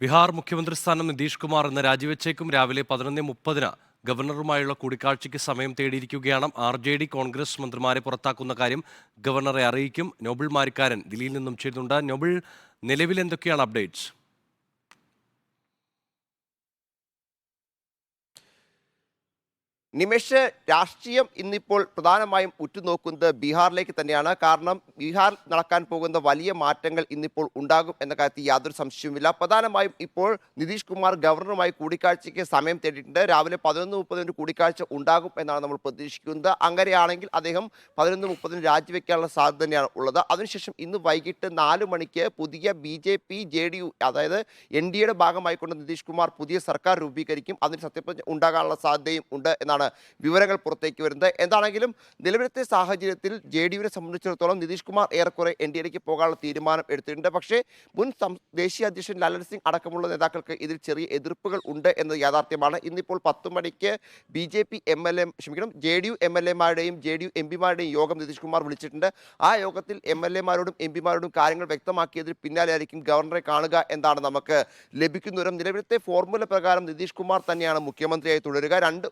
ബീഹാർ മുഖ്യമന്ത്രി സ്ഥാനം നിതീഷ് കുമാർ ഇന്ന് രാജിവെച്ചേക്കും. രാവിലെ പതിനൊന്ന് മുപ്പതിന് ഗവർണറുമായുള്ള കൂടിക്കാഴ്ചയ്ക്ക് സമയം തേടിയിരിക്കുകയാണ് ആർ ജെ ഡി കോൺഗ്രസ് മന്ത്രിമാരെ പുറത്താക്കുന്ന കാര്യം ഗവർണറെ അറിയിക്കും. നോബിൾ മാരിക്കാരൻ ദില്ലിയിൽ നിന്നും ചേരുന്നുണ്ട്. നോബിൾ നിലവിൽ എന്തൊക്കെയാണ് അപ്ഡേറ്റ്സ്? നിമിഷ് രാഷ്ട്രീയം ഇന്നിപ്പോൾ പ്രധാനമായും ഉറ്റുനോക്കുന്നത് ബീഹാറിലേക്ക് തന്നെയാണ്. കാരണം ബീഹാർ നടക്കാൻ പോകുന്ന വലിയ മാറ്റങ്ങൾ ഇന്നിപ്പോൾ ഉണ്ടാകും എന്ന കാര്യത്തിൽ യാതൊരു സംശയവുമില്ല. പ്രധാനമായും ഇപ്പോൾ നിതീഷ് കുമാർ ഗവർണറുമായി കൂടിക്കാഴ്ചയ്ക്ക് സമയം തേടിയിട്ടുണ്ട്. രാവിലെ പതിനൊന്ന് മുപ്പതിന് കൂടിക്കാഴ്ച ഉണ്ടാകും എന്നാണ് നമ്മൾ പ്രതീക്ഷിക്കുന്നത്. അങ്ങനെയാണെങ്കിൽ അദ്ദേഹം പതിനൊന്ന് മുപ്പതിന് രാജിവെക്കാനുള്ള സാധ്യത തന്നെയാണ് ഉള്ളത്. അതിനുശേഷം ഇന്ന് വൈകിട്ട് നാല് മണിക്ക് പുതിയ B J P J D U അതായത് എൻ ഡി എയുടെ ഭാഗമായിക്കൊണ്ട് നിതീഷ് കുമാർ പുതിയ സർക്കാർ രൂപീകരിക്കും. അതിന് സത്യപ്രതിജ്ഞ ഉണ്ടാകാനുള്ള സാധ്യതയും ഉണ്ട് എന്നാണ് വിവരങ്ങൾ പുറത്തേക്ക് വരുന്നത്. എന്താണെങ്കിലും നിലവിലത്തെ സാഹചര്യത്തിൽ ജെ ഡി യുവിനെ സംബന്ധിച്ചിടത്തോളം നിതീഷ് കുമാർ ഏറെക്കുറെ എൻ ഡി എയിലേക്ക് പോകാനുള്ള തീരുമാനം എടുത്തിട്ടുണ്ട്. പക്ഷേ മുൻ ദേശീയ അധ്യക്ഷൻ ലാലൻ സിംഗ് അടക്കമുള്ള നേതാക്കൾക്ക് ഇതിൽ ചെറിയ എതിർപ്പുകൾ ഉണ്ട് എന്നത് യാഥാർത്ഥ്യമാണ്. ഇന്നിപ്പോൾ പത്ത് മണിക്ക് B J P M L A ക്ഷമിക്കണം J D U M L എമാരുടെയും J D U M പിമാരുടെയും യോഗം നിതീഷ് കുമാർ വിളിച്ചിട്ടുണ്ട്. ആ യോഗത്തിൽ എം എൽ എമാരോടും എം പിമാരോടും കാര്യങ്ങൾ വ്യക്തമാക്കിയതിന് പിന്നാലെ ആയിരിക്കും ഗവർണറെ കാണുക എന്നാണ് നമുക്ക് ലഭിക്കുന്ന നിലവിലത്തെ ഫോർമുല പ്രകാരം നിതീഷ് കുമാർ തന്നെയാണ് മുഖ്യമന്ത്രിയായി തുടരുക. രണ്ട്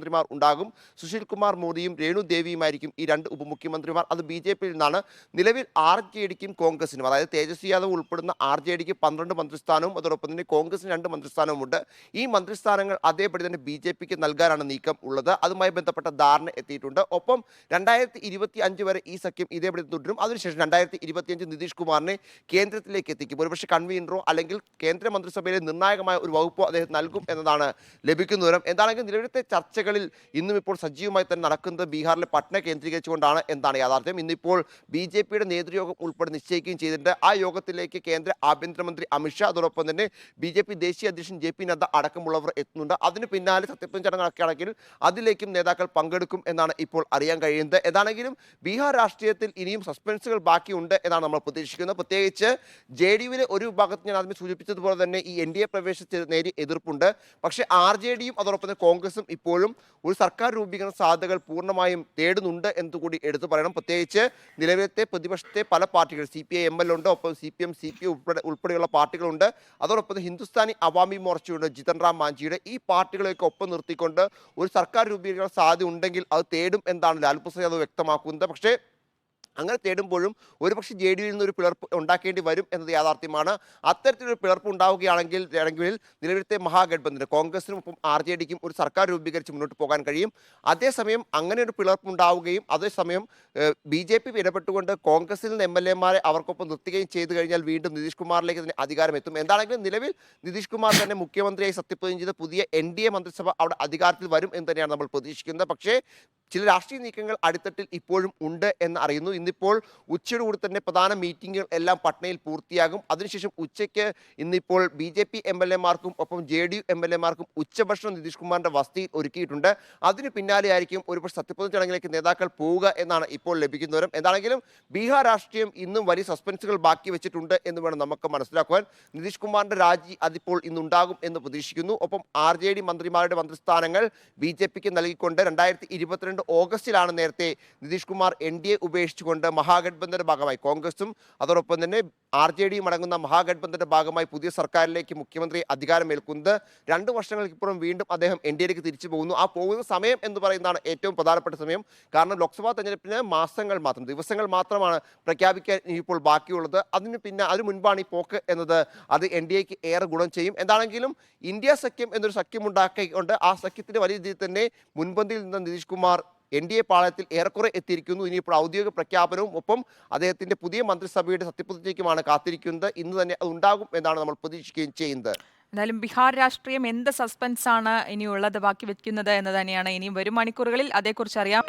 ഉപമുഖ്യമന്ത്രിമാർ ഉണ്ടാകും. സുശീൽ കുമാർ മോദിയും രേണു ദേവിയുമായിരിക്കും ഈ രണ്ട് ഉപമുഖ്യമന്ത്രിമാർ. അത് ബി ജെ പിയിൽ നിന്നാണ്. നിലവിൽ ആർ ജെ ഡിക്കും കോൺഗ്രസിനും അതായത് തേജസ്വി യാദവ് ഉൾപ്പെടുന്ന ആർ ജെ ഡിക്ക് പന്ത്രണ്ട് മന്ത്രിസ്ഥാനവും അതോടൊപ്പം തന്നെ കോൺഗ്രസിന് രണ്ട് മന്ത്രിസ്ഥാനവും ഉണ്ട്. ഈ മന്ത്രിസ്ഥാനങ്ങൾ അതേപടി തന്നെ ബി ജെ പിക്ക് നൽകാനാണ് നീക്കം ഉള്ളത്. അതുമായി ബന്ധപ്പെട്ട ധാരണ എത്തിയിട്ടുണ്ട്. ഒപ്പം രണ്ടായിരത്തി ഇരുപത്തി അഞ്ച് വരെ ഈ സഖ്യം ഇതേപടി തുടരും. അതിനുശേഷം രണ്ടായിരത്തി ഇരുപത്തിയഞ്ച് നിതീഷ് കുമാറിനെ കേന്ദ്രത്തിലേക്ക് എത്തിക്കും. ഒരുപക്ഷെ കൺവീനറോ അല്ലെങ്കിൽ കേന്ദ്രമന്ത്രിസഭയിലെ നിർണായകമായ ഒരു വകുപ്പോ അദ്ദേഹം നൽകും എന്നതാണ് ലഭിക്കുന്ന വിവരം. എന്താണെങ്കിലും നിലവിലത്തെ ചർച്ചകളിൽ ഇന്നും ഇപ്പോൾ സജീവമായി തന്നെ നടക്കുന്നത് ബീഹാറിലെ പട്ന കേന്ദ്രീകരിച്ചുകൊണ്ടാണ് എന്താണ് യാഥാർത്ഥ്യം. ഇന്നിപ്പോൾ ബി ജെ പിയുടെ നേതൃയോഗം ഉൾപ്പെടെ നിശ്ചയിക്കുകയും ചെയ്തിട്ടുണ്ട്. ആ യോഗത്തിലേക്ക് കേന്ദ്ര ആഭ്യന്തരമന്ത്രി അമിത്ഷാ അതോടൊപ്പം തന്നെ ബി ജെ പി ദേശീയ അധ്യക്ഷൻ ജെ പി നദ്ദ അടക്കമുള്ളവർ എത്തുന്നുണ്ട്. അതിന് പിന്നാലെ സത്യപ്രതിജ്ഞ ചടങ്ങൊക്കെ ആണെങ്കിൽ അതിലേക്കും നേതാക്കൾ പങ്കെടുക്കും എന്നാണ് ഇപ്പോൾ അറിയാൻ കഴിയുന്നത്. ഏതാണെങ്കിലും ബീഹാർ രാഷ്ട്രീയത്തിൽ ഇനിയും സസ്പെൻസുകൾ ബാക്കിയുണ്ട് എന്നാണ് നമ്മൾ പ്രതീക്ഷിക്കുന്നത്. പ്രത്യേകിച്ച് ജെ ഡി യുവിലെ ഒരു വിഭാഗത്തിൽ ഞാൻ ആദ്യം സൂചിപ്പിച്ചതുപോലെ തന്നെ ഈ എൻ ഡി എ പ്രവേശിച്ച് നേരിയ എതിർപ്പുണ്ട്. പക്ഷേ ആർ ജെ ഡിയും അതോടൊപ്പം കോൺഗ്രസും ഇപ്പോഴും ഒരു സർക്കാർ രൂപീകരണ സാധ്യതകൾ പൂർണമായും തേടുന്നുണ്ട് എന്നുകൂടി എടുത്തു പറയണം. പ്രത്യേകിച്ച് നിലവിലത്തെ പ്രതിപക്ഷത്തെ പല പാർട്ടികൾ C P I M L ഉണ്ട് ഒപ്പം C P M C P ഉൾപ്പെടെ ഉൾപ്പെടെയുള്ള പാർട്ടികളുണ്ട്. അതോടൊപ്പം ഹിന്ദുസ്ഥാനി അവാമി മോർച്ചയുണ്ട് ജിതൻ റാം മാഞ്ചിയുടെ. ഈ പാർട്ടികളെയൊക്കെ ഒപ്പം നിർത്തിക്കൊണ്ട് ഒരു സർക്കാർ രൂപീകരണ സാധ്യത ഉണ്ടെങ്കിൽ അത് തേടും എന്നാണ് ലാൽ പ്രസാദ് യാദവ് വ്യക്തമാക്കുന്നത്. പക്ഷേ അങ്ങനെ തേടുമ്പോഴും ഒരുപക്ഷെ ജെ ഡി യുവിൽ നിന്ന് ഒരു പിളർപ്പ് ഉണ്ടാക്കേണ്ടി വരും എന്നത് യാഥാർത്ഥ്യമാണ്. അത്തരത്തിലൊരു പിളർപ്പ് ഉണ്ടാവുകയാണെങ്കിൽ ആണെങ്കിൽ നിലവിലത്തെ മഹാഗഡ്ബന്ധന് കോൺഗ്രസിനും ഒപ്പം ആർ ജെ ഡിക്കും ഒരു സർക്കാർ രൂപീകരിച്ച് മുന്നോട്ട് പോകാൻ കഴിയും. അതേസമയം അങ്ങനെ ഒരു പിളർപ്പ് ഉണ്ടാവുകയും അതേസമയം ബി ജെ പി ഇടപെട്ടുകൊണ്ട് കോൺഗ്രസിൽ നിന്ന് എം എൽ എമാരെ അവർക്കൊപ്പം നിർത്തുകയും ചെയ്തു കഴിഞ്ഞാൽ വീണ്ടും നിതീഷ് കുമാറിലേക്ക് തന്നെ അധികാരം എത്തും. എന്താണെങ്കിലും നിലവിൽ നിതീഷ് കുമാർ തന്നെ മുഖ്യമന്ത്രിയായി സത്യപ്രതിജ്ഞ ചെയ്ത പുതിയ എൻ ഡി എ മന്ത്രിസഭ അവിടെ അധികാരത്തിൽ വരും എന്ന് തന്നെയാണ് നമ്മൾ പ്രതീക്ഷിക്കുന്നത്. പക്ഷേ ചില രാഷ്ട്രീയ നീക്കങ്ങൾ അടിത്തട്ടിൽ ഇപ്പോഴും ഉണ്ട് എന്ന് അറിയുന്നു. ഇന്നിപ്പോൾ ഉച്ചയോട് കൂടി തന്നെ പ്രധാന മീറ്റിംഗുകൾ എല്ലാം പട്നയിൽ പൂർത്തിയാകും. അതിനുശേഷം ഉച്ചയ്ക്ക് ഇന്നിപ്പോൾ B J P M L എമാർക്കും ഒപ്പം J D U M L എമാർക്കും ഉച്ചഭക്ഷണം നിതീഷ് കുമാറിന്റെ വസതിയിൽ ഒരുക്കിയിട്ടുണ്ട്. അതിന് പിന്നാലെ ആയിരിക്കും ഒരുപക്ഷെ സത്യപ്രതിജ്ഞ ചടങ്ങിലേക്ക് നേതാക്കൾ പോവുക എന്നാണ് ഇപ്പോൾ ലഭിക്കുന്ന വിവരം എന്താണെങ്കിലും ബീഹാർ രാഷ്ട്രീയം ഇന്നും വലിയ സസ്പെൻസുകൾ ബാക്കി വെച്ചിട്ടുണ്ട് എന്ന് വേണം നമുക്ക് മനസ്സിലാക്കുവാൻ. നിതീഷ് കുമാറിന്റെ രാജി അതിപ്പോൾ ഇന്നുണ്ടാകും എന്ന് പ്രതീക്ഷിക്കുന്നു. ഒപ്പം ആർ ജെ ഡി മന്ത്രിമാരുടെ മന്ത്രിസ്ഥാനങ്ങൾ ബി ജെ പിക്ക് നൽകിക്കൊണ്ട് രണ്ടായിരത്തി ഇരുപത്തിരണ്ട് ഓഗസ്റ്റിലാണ് നേരത്തെ Nitish Kumar N D A ഉപേക്ഷിച്ചുകൊണ്ട് മഹാഗഡ്ബന്ധന്റെ ഭാഗമായി കോൺഗ്രസും അതോടൊപ്പം തന്നെ ആർ ജെ ഡിയും അടങ്ങുന്ന മഹാഗഡ്ബന്ധന്റെ ഭാഗമായി പുതിയ സർക്കാരിലേക്ക് മുഖ്യമന്ത്രി അധികാരമേൽക്കുന്നത്. രണ്ട് വർഷങ്ങൾക്കിപ്പുറം വീണ്ടും അദ്ദേഹം എൻ ഡി എയിലേക്ക് തിരിച്ചു പോകുന്നു. ആ പോകുന്ന സമയം എന്ന് പറയുന്നതാണ് ഏറ്റവും പ്രധാനപ്പെട്ട സമയം. കാരണം ലോക്സഭാ തെരഞ്ഞെടുപ്പിന് മാസങ്ങൾ മാത്രം ദിവസങ്ങൾ മാത്രമാണ് പ്രഖ്യാപിക്കാൻ ഇപ്പോൾ ബാക്കിയുള്ളത്. അതിന് പിന്നെ അതിന് മുൻപാണ് ഈ പോക്ക് എന്നത്. അത് എൻ ഡി എക്ക് ഏറെ ഗുണം ചെയ്യും. എന്താണെങ്കിലും ഇന്ത്യ സഖ്യം എന്നൊരു സഖ്യം ഉണ്ടാക്കിക്കൊണ്ട് ആ സഖ്യത്തിന്റെ വലിയ രീതിയിൽ തന്നെ മുൻപന്തിയിൽ നിന്ന് Nitish Kumar N D A പാളയത്തിൽ ഏറെക്കുറെ എത്തിയിരിക്കുന്നു. ഇനിയിപ്പോൾ ഔദ്യോഗിക പ്രഖ്യാപനവും ഒപ്പം അദ്ദേഹത്തിന്റെ പുതിയ മന്ത്രിസഭയുടെ സത്യപ്രതിജ്ഞയ്ക്കുമാണ് കാത്തിരിക്കുന്നത്. ഇന്ന് തന്നെ അത് ഉണ്ടാകും എന്നാണ് നമ്മൾ പ്രതീക്ഷിക്കുകയും ചെയ്യുന്നത്. എന്തായാലും ബീഹാർ രാഷ്ട്രീയം എന്ത് സസ്പെൻസ് ആണ് ഇനിയുള്ളത്? ബാക്കി വെക്കുന്നത് എന്ന് തന്നെയാണ്. ഇനിയും വരും മണിക്കൂറുകളിൽ അതേക്കുറിച്ച് അറിയാം.